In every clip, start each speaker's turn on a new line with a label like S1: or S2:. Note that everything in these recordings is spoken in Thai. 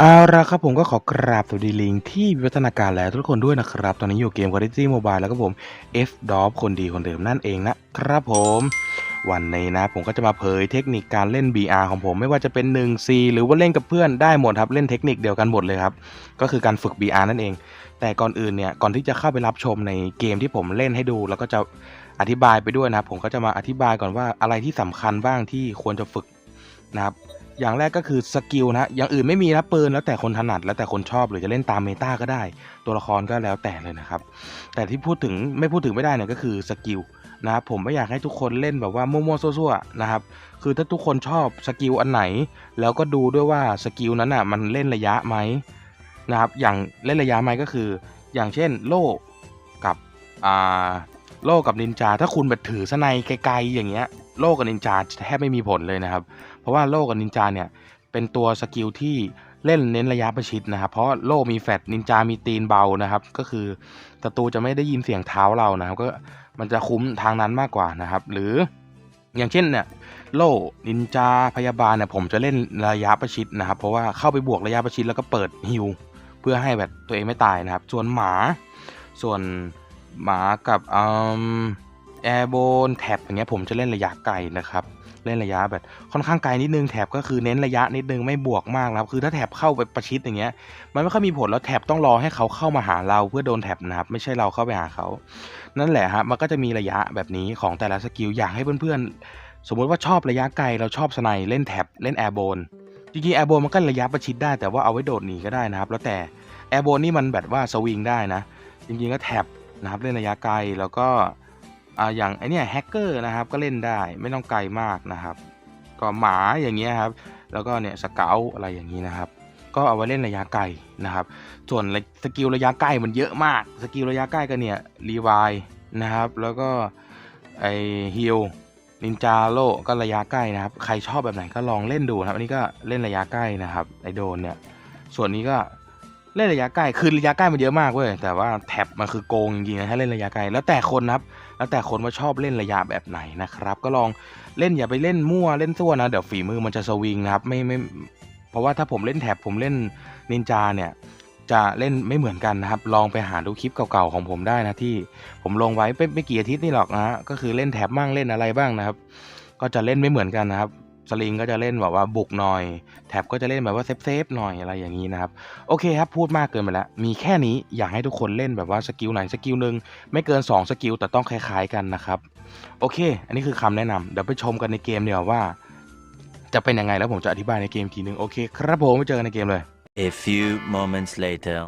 S1: เอาละครับผมก็ขอกราบสวัสดีลิงที่วิวัฒนาการแล้วทุกคนด้วยนะครับ ตอนนี้อยู่เกม Quality Mobile แล้วก็ผม F d o p คนดีคนเดิมนั่นเองนะครับผม วันนี้นะ ผมก็จะมาเผยเทคนิคการเล่น BR ของผมไม่ว่าจะเป็น 1C หรือว่าเล่นกับเพื่อนได้หมดครับ เล่นเทคนิคเดียวกันหมดเลยครับ ก็คือการฝึก BR นั่นเอง แต่ก่อนอื่นเนี่ย ก่อนที่จะเข้าไปรับชมในเกมที่ผมเล่นให้ดู แล้วก็จะอธิบายไปด้วยนะครับผมก็จะมาอธิบายก่อนว่าอะไรที่สำคัญบ้างที่ควรจะฝึกนะครับ อย่างแรกก็คือสกิลนะอย่างอื่นไม่มีนะปืนแล้วแต่คนถนัดแล้วแต่คนชอบหรือจะเล่นตามเมตาก็ได้ ตัวละครก็แล้วแต่เลยนะครับ แต่ที่พูดถึงไม่พูดถึงไม่ได้เนี่ยก็คือสกิลนะครับผมไม่อยากให้ทุกคนเล่นแบบว่ามั่วๆซั่วๆนะครับคือถ้าทุกคนชอบสกิลอันไหน แล้วก็ดูด้วยว่าสกิลนั้นอะมันเล่นระยะไหมนะครับอย่างเล่นระยะไหมก็คือ อย่างเช่นโล่กับอ่าโล่กับนินจา ถ้าคุณแบบถือสไนไกลๆอย่างเงี้ยโล่กับนินจาแทบไม่มีผลเลยนะครับ เพราะว่าโล่กับนินจาเนี่ยเป็นตัวสกิลที่เล่นเน้นระยะประชิดนะครับ เพราะโล่มีแฟดนินจา มีตีนเบานะครับ ก็คือศัตรูจะไม่ได้ยินเสียงเท้าเรานะครับ ก็มันจะคุ้มทางนั้นมากกว่านะครับ หรืออย่างเช่นเนี่ยโล่นินจาพยาบาลเนี่ยผมจะเล่นระยะประชิดนะครับ เพราะว่าเข้าไปบวกระยะประชิดแล้วก็เปิดฮิวเพื่อให้แบบตัวเองไม่ตายนะครับ ส่วนหมา ส่วนหมากับอแอร์โบนแท็บอย่างเงี้ยผมจะเล่นระยะไกลนะครับ เล่นระยะแบบค่อนข้างไกลนิดนึงแถบก็คือเน้นระยะนิดนึงไม่บวกมากนะครับคือถ้าแถบเข้าไปประชิดอย่างเงี้ย มันไม่ค่อยมีผลแล้วแถบต้องรอให้เขาเข้ามาหาเราเพื่อโดนแถบนะครับไม่ใช่เราเข้าไปหาเขา นั่นแหละฮะมันก็จะมีระยะแบบนี้ของแต่ละสกิลอยากให้เพื่อนๆ สมมุติว่าชอบระยะไกลเราชอบสไนเล่นแถบเล่นแอร์โบนจริงๆแอร์โบนมันก็ระยะประชิดได้แต่ว่าเอาไว้โดดหนีก็ได้นะครับ แล้วแต่แอร์โบนนี่มันแบบว่าสวิงได้นะจริงๆก็แท็บนะครับเล่นระยะไกลแล้วก็ อ่าอย่างไอเนี้ยแฮกเกอร์นะครับก็เล่นได้ไม่ต้องไกลมากนะครับก็หมาอย่างเงี้ยครับแล้วก็เนี่ยสเกลอะไรอย่างนี้นะครับ ก็เอาไว้เล่นระยะไกลนะครับ ส่วนสกิลระยะใกล้มันเยอะมาก สกิลระยะใกล้ก็เนี่ยรีวายนะครับ แล้วก็ไอฮิลนินจาโลก็ระยะใกล้นะครับ ใครชอบแบบไหนก็ลองเล่นดูนะครับอันนี้ก็เล่นระยะใกล้นะครับไอโดนเนี่ยส่วนนี้ก็เล่นระยะใกล้คือระยะใกล้มันเยอะมากเว้ยแต่ว่าแท็บมันคือโกงจริงๆนะถ้าเล่นระยะไกลแล้วแต่คนนะครับ แล้วแต่คนว่าชอบเล่นระยะแบบไหนนะครับ ก็ลองเล่นอย่าไปเล่นมั่วเล่นซั่วนะเดี๋ยวฝีมือมันจะสวิงนะครับไม่ไม่เพราะว่าถ้าผมเล่นแถบผมเล่นนินจาเนี่ยจะเล่นไม่เหมือนกันนะครับ ลองไปหาดูคลิปเก่าๆของผมได้นะที่ผมลงไว้ไม่ไม่กี่อาทิตย์นี่หรอกนะก็คือเล่นแถบบ้างเล่นอะไรบ้างนะครับ ก็จะเล่นไม่เหมือนกันนะครับ สลิงก็จะเล่นแบบว่าบุกหน่อย แท็บก็จะเล่นแบบว่าเซฟเซฟๆหน่อยอะไรอย่างนี้นะครับ โอเคครับพูดมากเกินไปแล้ว มีแค่นี้อยากให้ทุกคนเล่นแบบว่าสกิลไหนสกิลหนึ่งไม่เกิน 2 สกิลแต่ต้องคล้ายๆกันนะครับ โอเค อันนี้คือคำแนะนำเดี๋ยวไปชมกันในเกมเดียวว่า จะเป็นยังไงแล้วผมจะอธิบายในเกมทีนึงโอเค ครับผมไปเจอกันในเกมเลย
S2: A few moments later.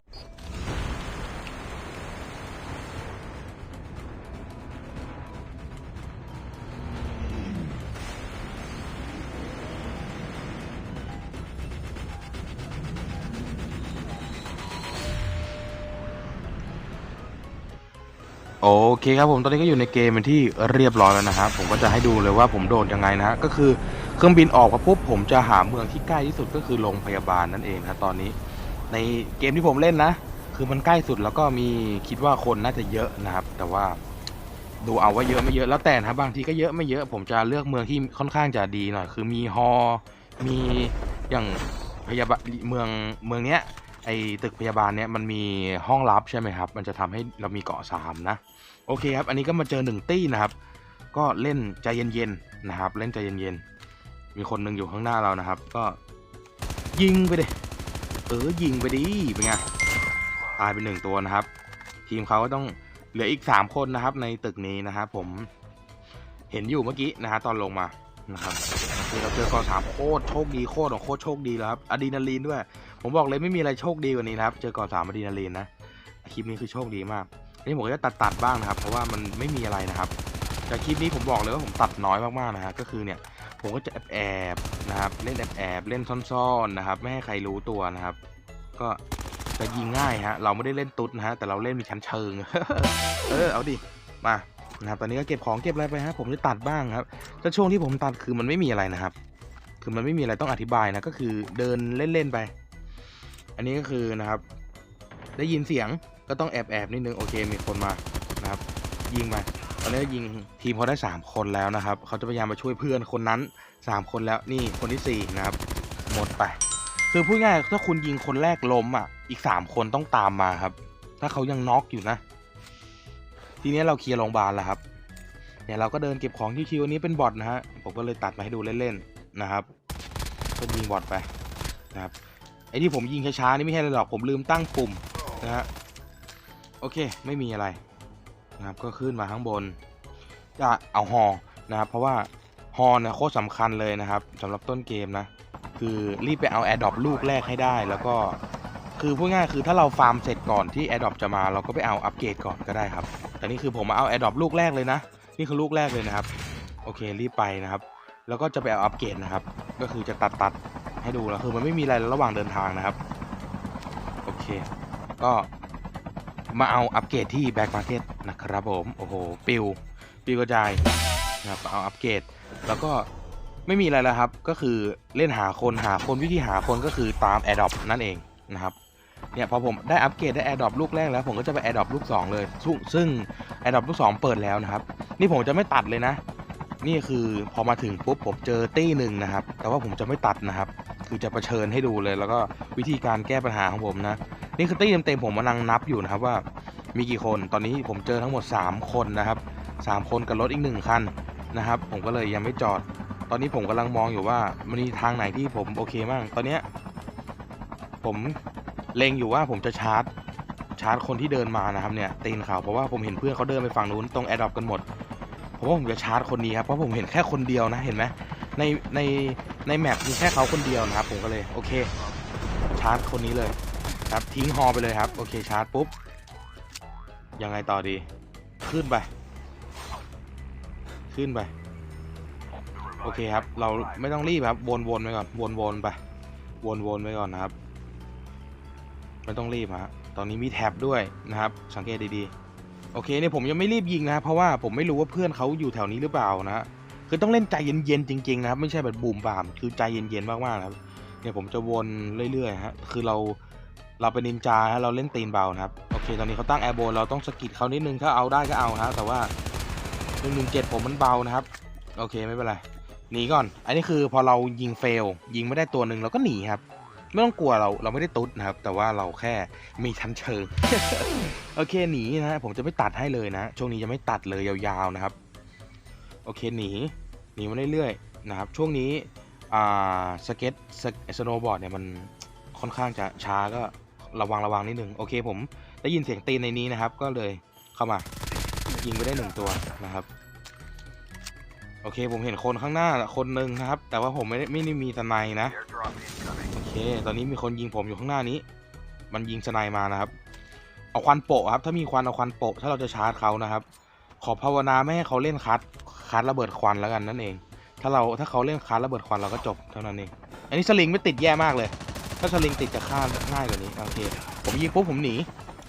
S1: เคครับผมตอนนี้ก็อยู่ในเกมเป็นที่เรียบร้อยแล้วนะครับผมก็จะให้ดูเลยว่าผมโดดยังไงนะฮะก็คือเครื่องบินออกมาปุ๊บผมจะหาเมืองที่ใกล้ที่สุดก็คือโรงพยาบาลนั่นเองครับตอนนี้ ในเกมที่ผมเล่นนะ คือมันใกล้สุดแล้วก็มีคิดว่าคนน่าจะเยอะนะครับ แต่ว่าดูเอาว่าเยอะไม่เยอะแล้วแต่นะครับบางทีก็เยอะไม่เยอะ ผมจะเลือกเมืองที่ค่อนข้างจะดีหน่อย คือมีฮอมีอย่างพยาบาลเมืองเมืองเนี้ย ไอตึกพยาบาลเนี่ยมันมีห้องลับใช่ไหมครับ มันจะทำให้เรามีเกาะสามนะ โอเคครับ อันนี้ก็มาเจอหนึ่งตี้นะครับ ก็เล่นใจเย็นๆนะครับ เล่นใจเย็นๆ มีคนหนึ่งอยู่ข้างหน้าเรานะครับ ก็ยิงไปดิ เออ ยิงไปดิ เป็นไง ตายไปหนึ่งตัวนะครับ ทีมเขาก็ต้องเหลืออีกสามคนนะครับ ในตึกนี้นะครับผม เห็นอยู่เมื่อกี้นะฮะตอนลงมานะครับเราเจอเกาะสามโคตรโชคดีโคตรของโคตรโชคดีแล้วครับอะดรีนาลีนด้วย ผมบอกเลยไม่มีอะไรโชคดีกว่านี้นะครับ เจอก่อนสามอะดรีนาลีนนะคลิปนี้คือโชคดีมากนี่ผมก็จะตัดตัดบ้างนะครับ เพราะว่ามันไม่มีอะไรนะครับแต่คลิปนี้ผมบอกเลยว่าผมตัดน้อยมากๆนะฮะก็คือเนี่ยผมก็จะแอบแอบๆนะครับ เล่นแอบแอบๆเล่นซ่อนๆนะครับ ไม่ให้ใครรู้ตัวนะครับ ก็จะยิงง่ายฮะ เราไม่ได้เล่นตุ๊ดนะฮะแต่เราเล่นมีชั้นเชิง เออเอาดิมานะครับตอนนี้ก็เก็บของเก็บอะไรไปฮะผมจะตัดบ้างครับแต่ช่วงที่ผมตัดคือมันไม่มีอะไรนะครับ คือมันไม่มีอะไรต้องอธิบายนะก็คือเดินเล่นๆไป อันนี้ก็คือนะครับ ได้ยินเสียงก็ต้องแอบแอบๆนิดนึงโอเคมีคนมานะครับ ยิงไปตอนนี้ยิงทีมเขาได้ 3 คนแล้วนะครับเขาจะพยายามมาช่วยเพื่อนคนนั้น 3 คนแล้วนี่คนที่ 4 นะครับ หมดไป คือพูดง่ายถ้าคุณยิงคนแรกล้มอะ อีกสามคนต้องตามมาครับ ถ้าเขายังน็อกอยู่นะ ทีนี้เราเคลียร์โรงพยาบาลแล้วครับเนี่ยเราก็เดินเก็บของชิวๆอันนี้เป็นบอทนะฮะผมก็เลยตัดมาให้ดูเล่นๆนะครับก็ยิงบอทไปนะครับ ไอ้ที่ผมยิงช้าๆนี่ไม่ใช่อะไรหรอกผมลืมตั้งปุ่มนะฮะโอเคไม่มีอะไรนะครับก็ขึ้นมาข้างบน จะเอาฮอนะครับเพราะว่าฮอเนี่ยโคตรสำคัญเลยนะครับสำหรับต้นเกมนะ คือรีบไปเอาแอร์ดรอปลูกแรกให้ได้แล้วก็คือพูดง่ายๆคือถ้าเราฟาร์มเสร็จก่อนที่แอร์ดรอปจะมาเราก็ไปเอาอัปเกรดก่อนก็ได้ครับ แต่นี่คือผมมาเอาแอร์ดรอปลูกแรกเลยนะ นี่คือลูกแรกเลยนะครับ โอเครีบไปนะครับ แล้วก็จะไปเอาอัปเกรดนะครับ ก็คือจะตัดตัด ให้ดูแล้วคือมันไม่มีอะไรระหว่างเดินทางนะครับ โอเค ก็มาเอาอัปเกรดที่แบ็กมาร์เก็ตนะครับผม โอ้โห ปิว ปิวกระจายนะครับเอาอัปเกรด แล้วก็ไม่มีอะไรแล้วครับ ก็คือเล่นหาคนหาคนวิธีหาคนก็คือตาม a อ r d r o p นั่นเองนะครับเนี่ยพอผมได้อัปเกรดได้ a อ r d r o p ลูกแรกแล้ว ผมก็จะไป a อ r d r o p ลูก 2 เลย ซึ่งซึ่ง a อ r d r o p ลูก 2 เปิดแล้วนะครับ นี่ผมจะไม่ตัดเลยนะ นี่คือพอมาถึงปุ๊บผมเจอตี้หนึ่งนะครับ แต่ว่าผมจะไม่ตัดนะครับ คือจะประเชิญให้ดูเลย แล้วก็วิธีการแก้ปัญหาของผมนะ นี่คือตี้เต็มๆผมกำลังนับอยู่นะครับว่ามีกี่คนตอนนี้ผมเจอทั้งหมด 3 คนนะครับสามคนกับรถอีกหนึ่งคันนะครับ ผมก็เลยยังไม่จอด ตอนนี้ผมกำลังมองอยู่ว่ามันมีทางไหนที่ผมโอเคบ้างตอนเนี้ยผมเล็งอยู่ว่าผมจะชาร์จชาร์จคนที่เดินมานะครับเนี่ยตีนเขาเพราะว่าผมเห็นเพื่อนเขาเดินไปฝั่งนู้นตรงแอร์ดอปกันหมดผมว่าผมจะชาร์จคนนี้ครับเพราะผมเห็นแค่คนเดียวนะเห็นไหม ในในในแมปมีแค่เขาคนเดียวนะครับ ผมก็เลยโอเค ชาร์จคนนี้เลยครับทิ้งฮอไปเลยครับ โอเคชาร์จปุ๊บ ยังไงต่อดี ขึ้นไป ขึ้นไป โอเคครับ เราไม่ต้องรีบครับ วนๆไปก่อน วนๆไป วนๆไปก่อนนะครับ ไม่ต้องรีบฮะตอนนี้มีแท็บด้วยนะครับ สังเกตดีๆ โอเคเนี่ยผมยังไม่รีบยิงนะ เพราะว่าผมไม่รู้ว่าเพื่อนเขาอยู่แถวนี้หรือเปล่านะฮะ คือต้องเล่นใจเย็นๆจริงๆนะครับไม่ใช่แบบบูมบามคือใจเย็นๆมากๆนะครับเนี่ยผมจะวนเรื่อยๆฮะคือเราเราเป็นนินจาฮะเราเล่นตีนเบานะครับโอเค ตอนนี้เขาตั้งแอร์โบนเราต้องสกิดเขานิดนึงถ้าเอาได้ก็เอาฮะแต่ว่าหนึ่งหนึ่งเจ็ดผมมันเบานะครับ โอเคไม่เป็นไรหนีก่อน อันนี้คือพอเรายิงเฟล ยิงไม่ได้ตัวหนึ่งเราก็หนีครับ ไม่ต้องกลัวเราเราไม่ได้ตุ๊ดนะครับ แต่ว่าเราแค่มีชั้นเชิง โอเคหนีนะผมจะไม่ตัดให้เลยนะ ช่วงนี้จะไม่ตัดเลยยาวๆนะครับ โอเคหนีหนีมาเรื่อยๆนะครับช่วงนี้สเก็ตสโนว์บอร์ดเนี่ยมันค่อนข้างจะช้าก็ระวังระวังนิดนึงโอเคผมได้ยินเสียงตีนในนี้นะครับ ก็เลยเข้ามายิงไปได้หนึ่งตัวนะครับโอเคผมเห็นคนข้างหน้าคนหนึ่งนะครับ แต่ว่าผมไม่ได้ไม่ได้มีสไนนะโอเค ตอนนี้มีคนยิงผมอยู่ข้างหน้านี้ มันยิงสไนมานะครับ เอาควันโปะครับ ถ้ามีควันเอาควันโปะถ้าเราจะชาร์จเขานะครับ ขอภาวนาไม่ให้เขาเล่นคัดคัดระเบิดควันแล้วกันนั่นเอง ถ้าเราถ้าเขาเล่นคัดระเบิดควันเราก็จบเท่านั้นเองอันนี้สลิงไม่ติดแย่มากเลย ถ้าสลิงติดจะฆ่าง่ายกว่านี้โอเค ผมยิงปุ๊บผมหนี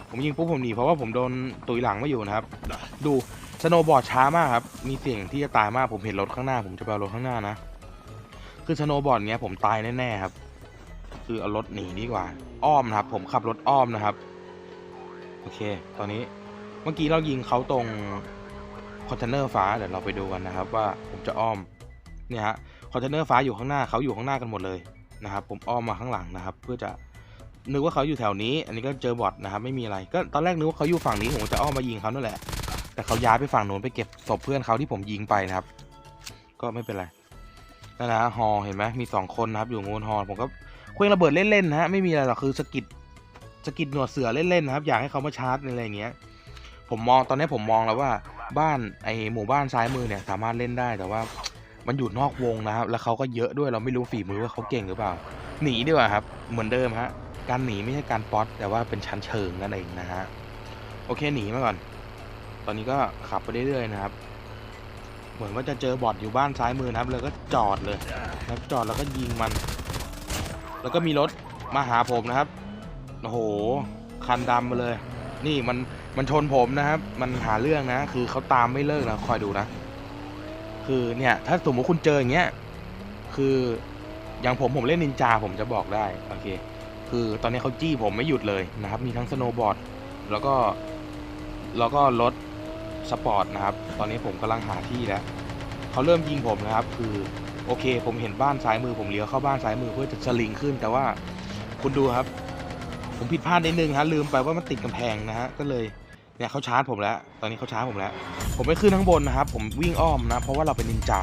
S1: ผมยิงปุ๊บผมหนีเพราะว่าผมโดนตุยหลังไม่อยู่นะครับ ดูสโนบอร์ดช้ามากครับ มีเสี่ยงที่จะตายมาก ผมเห็นรถข้างหน้า ผมจะไปรถข้างหน้านะ คือสโนบอร์ดเนี้ยผมตายแน่ๆครับ คือเอารถหนีดีกว่า อ้อมนะครับ ผมขับรถอ้อมนะครับ โอเค ตอนนี้ เมื่อกี้เรายิงเขาตรง คอนเทนเนอร์ฟ้าเดี๋ยวเราไปดูกันนะครับ ว่าผมจะอ้อมเนี่ยฮะคอนเทนเนอร์ฟ้าอยู่ข้างหน้าเขาอยู่ข้างหน้ากันหมดเลยนะครับ ผมอ้อมมาข้างหลังนะครับ เพื่อจะนึกว่าเขาอยู่แถวนี้ อันนี้ก็เจอบอทนะครับไม่มีอะไรก็ตอนแรกนึกว่าเขาอยู่ฝั่งนี้ผมจะอ้อมมายิงเขานั่นแหละ แต่เขาย้ายไปฝั่งโน้นไปเก็บศพเพื่อนเขาที่ผมยิงไปนะครับ ก็ไม่เป็นไรนั่นนะฮอเห็นไหมมีสองคนนะครับอยู่งูนฮอผมก็เคว้งระเบิดเล่นๆนะฮะไม่มีอะไรหรอกคือสกิดสกิดหนวดเสือเล่นๆนะครับ อยากให้เขามาชาร์จอะไรอย่างเงี้ย ผมมองตอนนี้ผมมองแล้วว่า บ้านไอหมู่บ้านซ้ายมือเนี่ยสามารถเล่นได้แต่ว่ามันอยู่นอกวงนะครับ แล้วเขาก็เยอะด้วยเราไม่รู้ฝีมือว่าเขาเก่งหรือเปล่า หนีดีกว่าครับ เหมือนเดิมฮะ การหนีไม่ใช่การป๊อตแต่ว่าเป็นชั้นเชิงนั่นเองนะฮะ โอเคหนีมาก่อน ตอนนี้ก็ขับไปเรื่อยๆนะครับ เหมือนว่าจะเจอบอทอยู่บ้านซ้ายมือนะครับ เลยก็จอดเลยนะครับจอดแล้วก็ยิงมัน แล้วก็มีรถมาหาผมนะครับ โอ้โห คันดำมาเลย นี่มัน มันชนผมนะครับ มันหาเรื่องนะ คือเขาตามไม่เลิกนะคอยดูนะ คือเนี่ย ถ้าสมมติคุณเจออย่างเงี้ย คืออย่างผมผมเล่นนินจาผมจะบอกได้ โอเค คือตอนนี้เขาจี้ผมไม่หยุดเลยนะครับ มีทั้งสโนว์บอร์ด แล้วก็ แล้วก็รถสปอร์ตนะครับ ตอนนี้ผมกำลังหาที่แล้ว เขาเริ่มยิงผมนะครับ คือโอเค ผมเห็นบ้านซ้ายมือผมเลี้ยวเข้าบ้านซ้ายมือเพื่อจะสลิงขึ้น แต่ว่าคุณดูครับ ผมผิดพลาดนิดนึงฮะลืมไปว่ามันติดกำแพงนะฮะก็เลยเนี่ยเขาชาร์จผมแล้ว ตอนนี้เขาชาร์จผมแล้ว ผมไม่ขึ้นข้างบนนะครับ ผมวิ่งอ้อมนะ เพราะว่าเราเป็นนินจา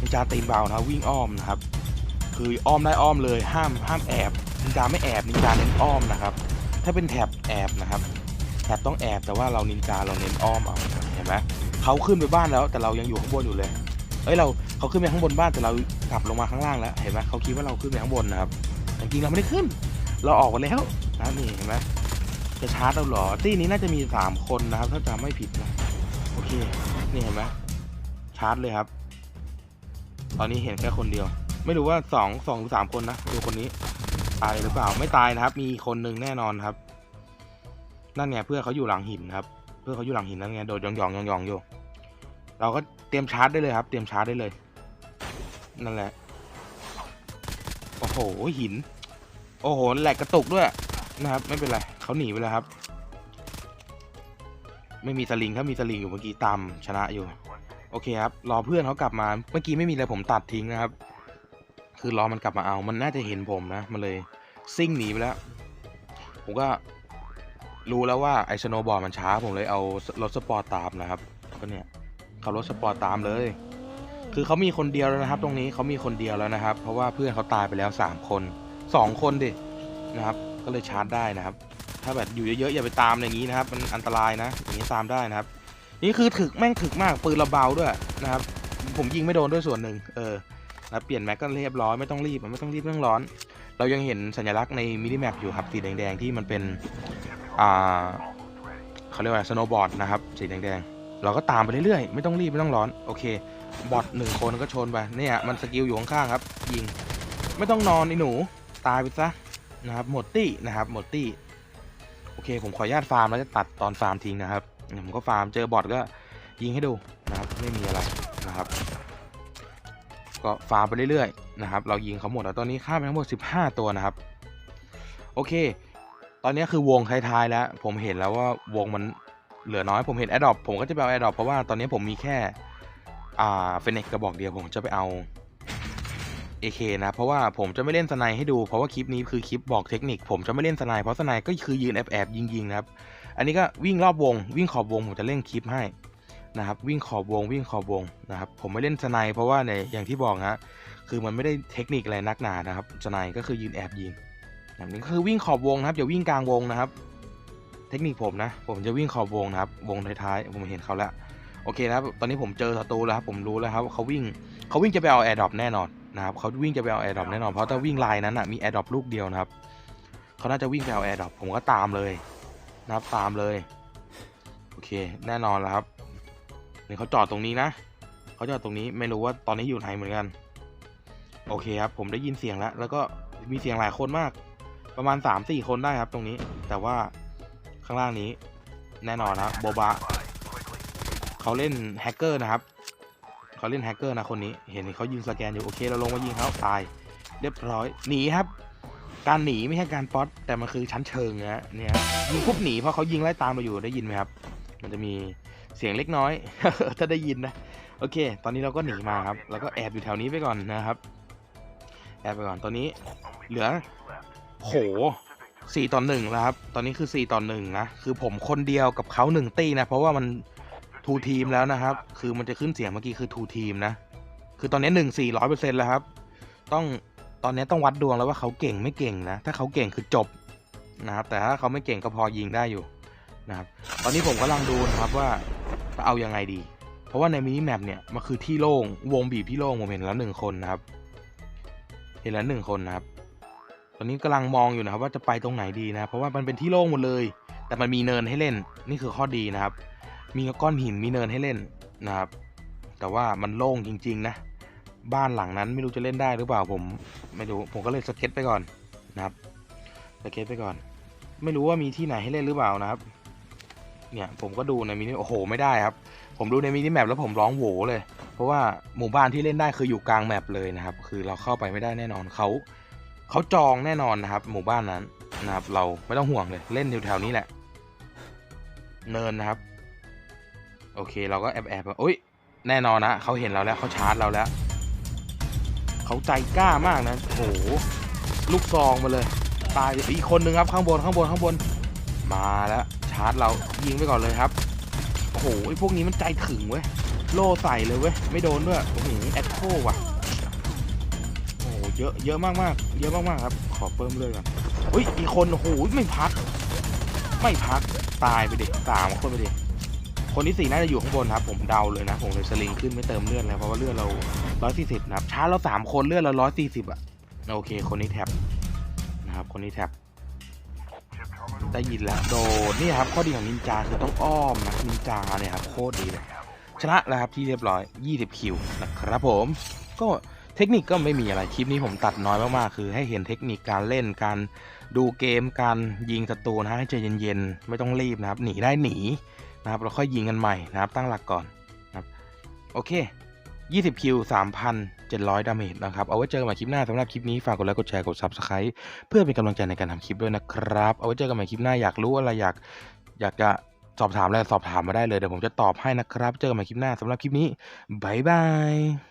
S1: นินจาตีนเบานะวิ่งอ้อมนะครับ คืออ้อมได้อ้อมเลย ห้ามห้ามแอบ นินจาไม่แอบ นินจาเน้นอ้อมนะครับ ถ้าเป็นแถบแอบนะครับ แถบต้องแอบ แต่ว่าเรานินจาเราเน้นอ้อมเอา เห็นไหมเขาขึ้นไปบ้านแล้ว แต่เรายังอยู่ข้างบนอยู่เลย เอ้ยเราเขาขึ้นไปข้างบนบ้านแต่เรากลับลงมาข้างล่างแล้ว เห็นไหมเขาคิดว่าเราขึ้นไปข้างบนนะครับแต่จริงๆเราไม่ได้ขึ้น เราออกมาแล้วนะนี่เห็นไหมจะชาร์จเราหรอตี้นี้น่าจะมีสามคนนะครับถ้าจำไม่ผิดนะโอเคนี่เห็นไหมชาร์จเลยครับ ตอนนี้เห็นแค่คนเดียว ไม่รู้ว่าสองสองหรือสามคนนะดูคนนี้ตายหรือเปล่าไม่ตายนะครับ มีคนหนึ่งแน่นอนครับ นั่นไงเพื่อเขาอยู่หลังหินครับ เพื่อเขาอยู่หลังหินนั่นไงโดดยองยองยองยองอยู่เราก็เตรียมชาร์จได้เลยครับ เตรียมชาร์จได้เลย นั่นแหละโอ้โหหิน โอ้โหแหลกกระตุกด้วยนะครับ ไม่เป็นไรเขาหนีไปแล้วครับ ไม่มีสลิงถ้ามีสลิงอยู่เมื่อกี้ตามชนะอยู่ โอเคครับ รอเพื่อนเขากลับมา เมื่อกี้ไม่มีอะไรผมตัดทิ้งนะครับ คือรอมันกลับมาเอา มันน่าจะเห็นผมนะมันเลยซิ่งหนีไปแล้ว ผมก็รู้แล้วว่าไอสโนบอร์ดมันช้า ผมเลยเอารถสปอร์ตตามนะครับก็เนี่ยขับรถสปอร์ตตามเลย คือเขามีคนเดียวแล้วนะครับ ตรงนี้เขามีคนเดียวแล้วนะครับ เพราะว่าเพื่อนเขาตายไปแล้วสามคน สองคนดินะครับ ก็เลยชาร์จได้นะครับ ถ้าแบบอยู่เยอะๆอย่าไปตามอย่างนี้นะครับ มันอันตรายนะอย่างนี้ตามได้นะครับ นี่คือถึกแม่งถึกมากปืนเราเบาด้วยนะครับ ผมยิงไม่โดนด้วยส่วนหนึ่งเออนะเปลี่ยนแม็กก็เรียบร้อยไม่ต้องรีบไม่ต้องรีบไม่ต้องร้อน เรายังเห็นสัญลักษณ์ในมินิแมปอยู่ครับสีแดงๆที่มันเป็นอ่าเขาเรียกว่าสโนว์บอร์ดนะครับสีแดงๆเราก็ตามไปเรื่อยๆไม่ต้องรีบไม่ต้องร้อนโอเคบอทหนึ่งคนก็ชนไปเนี่ยมันสกิลอยู่ข้างๆครับยิง ไม่ต้องนอนไอ้หนู ตายไปซะนะครับหมดตี้นะครับหมดตี้โอเคผมขออนุญาตฟาร์มแล้วจะตัดตอนฟาร์มทิ้งนะครับเนี่ยผมก็ฟาร์มเจอบอทก็ยิงให้ดูนะครับไม่มีอะไรนะครับ ก็ฟาร์มไปเรื่อยๆนะครับ เรายิงเขาหมดแล้วตอนนี้ฆ่าไปทั้งหมด 15 ตัวนะครับ โอเค ตอนนี้คือวงท้ายๆแล้ว ผมเห็นแล้วว่าวงมันเหลือน้อยผมเห็นแอดดอปผมก็จะไปเอาแอดดอปเพราะว่าตอนนี้ผมมีแค่อ่าเฟเน็กกระบอกเดียวผมจะไปเอา AK นะเพราะว่าผมจะไม่เล่นสไนให้ดูเพราะว่าคลิปนี้คือคลิปบอกเทคนิค ผมจะไม่เล่นสไนเพราะสไนก็คือยืนแอบแอบยิงๆนะครับอันนี้ก็วิ่งรอบวง วิ่งขอบวงผมจะเล่นคลิปให้นะครับวิ่งขอบวงวิ่งขอบวงนะครับผมไม่เล่นสไนเพราะว่าในอย่างที่บอกฮะคือมันไม่ได้เทคนิคอะไรนักหนานะครับสไนก็คือยืนแอบยิงแบบนี้ก็คือวิ่งขอบวงนะครับอย่าวิ่งกลางวงนะครับ เทคนิคผมนะ ผมจะวิ่งขอบวงนะครับ วงท้ายๆผมเห็นเขาแล้วโอเคนะครับตอนนี้ผมเจอศัตรูแล้วครับผมรู้แล้วครับว่าเขาวิ่งเขาวิ่งจะไปเอาแอร์ดรอปแน่นอน นะครับเขาวิ่งจะไปเอาแอร์ดรอปแน่นอนเพราะถ้าวิ่งไลน์นั้นอะมีแอร์ดรอปลูกเดียวนะครับเขาน่าจะวิ่งไปเอาแอร์ดรอปผมก็ตามเลยนะครับตามเลยโอเคแน่นอนแล้วครับนี่เขาจอดตรงนี้นะเขาจอดตรงนี้ไม่รู้ว่าตอนนี้อยู่ไหนเหมือนกัน โอเคครับ ผมได้ยินเสียงแล้ว แล้วก็มีเสียงหลายคนมาก ประมาณ3 4คนได้ครับตรงนี้ แต่ว่าข้างล่างนี้ แน่นอนนะครับโบบะเขาเล่นแฮกเกอร์นะครับ เขาเล่นแฮกเกอร์นะคนนี้ เห็นเขายิงสแกนอยู่โอเคเราลงมายิงเขาตาย เรียบร้อยหนีครับ การหนีไม่ใช่การป๊อตแต่มันคือชั้นเชิงนะเนี่ยยิงปุ๊บหนีเพราะเขายิงไล่ตามเราอยู่ได้ยินไหมครับ มันจะมีเสียงเล็กน้อย ถ้าได้ยินนะโอเค ตอนนี้เราก็หนีมาครับ แล้วก็แอบอยู่แถวนี้ไปก่อนนะครับ แอบไปก่อนตอนนี้ เหลือโหสี่ต่อหนึ่งแล้วครับ ตอนนี้คือสี่ต่อหนึ่งนะ คือผมคนเดียวกับเขาหนึ่งตีนะ เพราะว่ามัน ทูทีมแล้วนะครับ คือมันจะขึ้นเสียงเมื่อกี้คือทูทีมนะ คือตอนนี้หนึ่งสี่ร้อยเปอร์เซ็นต์แล้วครับ ต้องตอนนี้ต้องวัดดวงแล้วว่าเขาเก่งไม่เก่งนะ ถ้าเขาเก่งคือจบนะครับ แต่ถ้าเขาไม่เก่งก็พอยิงได้อยู่นะครับ ตอนนี้ผมกำลังดูนะครับว่าจะเอายังไงดี เพราะว่าในมินิแมปเนี่ยมันคือที่โล่งวงบีบที่โล่งผมเห็นแล้วหนึ่งคนนะครับ เห็นแล้วหนึ่งคนนะครับ ตอนนี้กำลังมองอยู่นะครับ ว่าจะไปตรงไหนดีนะ เพราะว่ามันเป็นที่โล่งหมดเลย แต่มันมีเนินให้เล่น นี่คือข้อดีนะครับ มีก้อนหินมีเนินให้เล่นนะครับ แต่ว่ามันโล่งจริง ๆ นะ บ้านหลังนั้นไม่รู้จะเล่นได้หรือเปล่าผมไม่รู้ผมก็เลยสเก็ตไปก่อนนะครับสเก็ตไปก่อน ไม่รู้ว่ามีที่ไหนให้เล่นหรือเปล่านะครับ เนี่ยผมก็ดูในมินิโอ้โหไม่ได้ครับ ผมดูในมินิแมปแล้วผมร้องโหวเลย เพราะว่าหมู่บ้านที่เล่นได้คืออยู่กลางแมปเลยนะครับ คือเราเข้าไปไม่ได้แน่นอนเขาเขาจองแน่นอนนะครับ หมู่บ้านนั้นนะครับ เราไม่ต้องห่วงเลยเล่นแถวๆนี้แหละ เนินนะครับ โอเค เราก็แอบแอบๆอุ้ยแน่นอนนะเขาเห็นเราแล้วเขาชาร์จเราแล้วเขาใจกล้ามากนะโอ้โหลูกซองมาเลย ตายอีกคนหนึ่งครับข้างบนข้างบนข้างบน มาแล้วชาร์จเรายิงไปก่อนเลยครับโอ้โหไอ้พวกนี้มันใจถึงเว้ยโล่ใส่เลยเว้ยไม่โดนด้วยโอ้โหแอคโคว่ะโอ้โหเยอะเยอะมากมากๆเยอะมากมากๆครับ ขอเพิ่มเลยก่อนอุ้ยอีกคนโอ้โหไม่พัก ไม่พักตายไปดิสามคนไปดิ คนที่สี่น่าจะอยู่ข้างบนครับ ผมเดาเลยนะ ผมเลยสลิงขึ้นไม่เติมเลือดเลยเพราะว่าเลือดเราร้อยสี่สิบนะครับช้าเราสามคนเลือดเราร้อยสี่สิบอะโอเค คนนี้แท็บนะครับ คนนี้แท็บได้ยินแล้วโดนนี่ครับข้อดีของนินจาคือต้องอ้อมนะนินจาเนี่ยครับโคตรดีเลยชนะแล้วครับที่เรียบร้อย 20 คิวนะครับผม ก็เทคนิคก็ไม่มีอะไรคลิปนี้ผมตัดน้อยมากๆคือให้เห็นเทคนิคการเล่นการดูเกมการยิงศัตรูนะให้ใจเย็นๆ ไม่ต้องรีบนะครับ หนีได้หนี นะครับเราค่อยยิงกันใหม่นะครับตั้งหลักก่อนนะครับโอเค 20 คิว 3,700 ดาเมจนะครับ เอาไว้เจอกันใหม่คลิปหน้าสำหรับคลิปนี้ ฝากกดไลค์ กดแชร์ กด Subscribe เพื่อเป็นกำลังใจในการทำคลิปด้วยนะครับ เอาไว้เจอกันใหม่คลิปหน้าอยากรู้อะไรอยากอยากจะสอบถามอะไรสอบถามมาได้เลยเดี๋ยวผมจะตอบให้นะครับ เจอกันใหม่คลิปหน้าสำหรับคลิปนี้บายบาย